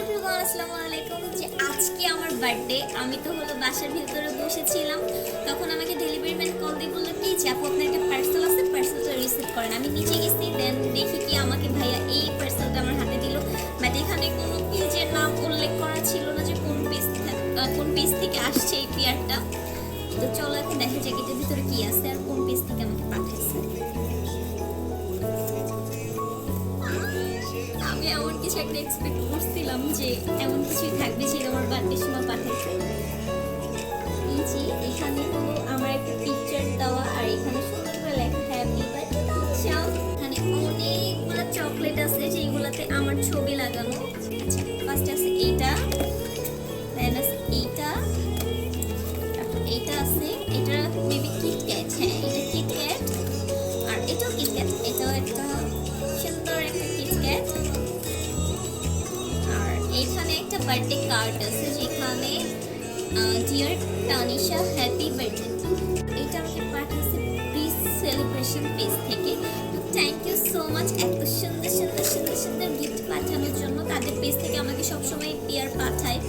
Everyone আসসালামু আলাইকুম। যে আজকে আমার বার্থডে আমি তো হলো বাসার ভিতরে বসেছিলাম। তখন আমাকে ডেলিভারি ম্যান কল দিয়ে বলল, কি যে আপু, আপনার একটা পার্সেল আছে? পার্সেলটা রিসিভ করেন। আমি নিচে গেছি দেন দেখি কি আমাকে ভাইয়া এই পার্সেলটা আমার হাতে দিল। বাট এখানে কোনো পেজের নাম উল্লেখ করা ছিল না যে কোন পেজ কোন পেজ থেকে আসছে এই পিয়ারটা তো চলো এখন দেখা যাক এটার ভিতরে কি আছে আর কিছু একটা এক্সপেক্ট করছিলাম যে এমন কিছুই থাকবে যে আমার বার্থডে সময় পাঠাইছে এই যে এখানে তো আমার একটা পিকচার দেওয়া আর এখানে সুন্দর করে লেখা হ্যাপি বার্থডে এখানে অনেকগুলো চকলেট আছে যেগুলোতে আমার ছবি লাগানো। আচ্ছা ফার্স্ট আছে এইটা এইটা এইটা আছে, এটা মেবি কিটক্যাট হ্যাঁ এটা কিটক্যাট আর এটাও কিটক্যাট এটাও একটা বার্থডে কার্ড আছে যেখানে ডিয়ার তানিশা হ্যাপি বার্থডে এটা আমাকে পাঠিয়েছে প্লিজ সেলিব্রেশন পেজ থেকে। থ্যাংক ইউ সো মাচ এত সুন্দর সুন্দর সুন্দর সুন্দর গিফট পাঠানোর জন্য তাদের পেজ থেকে আমাকে সবসময় পেয়ার পাঠায়।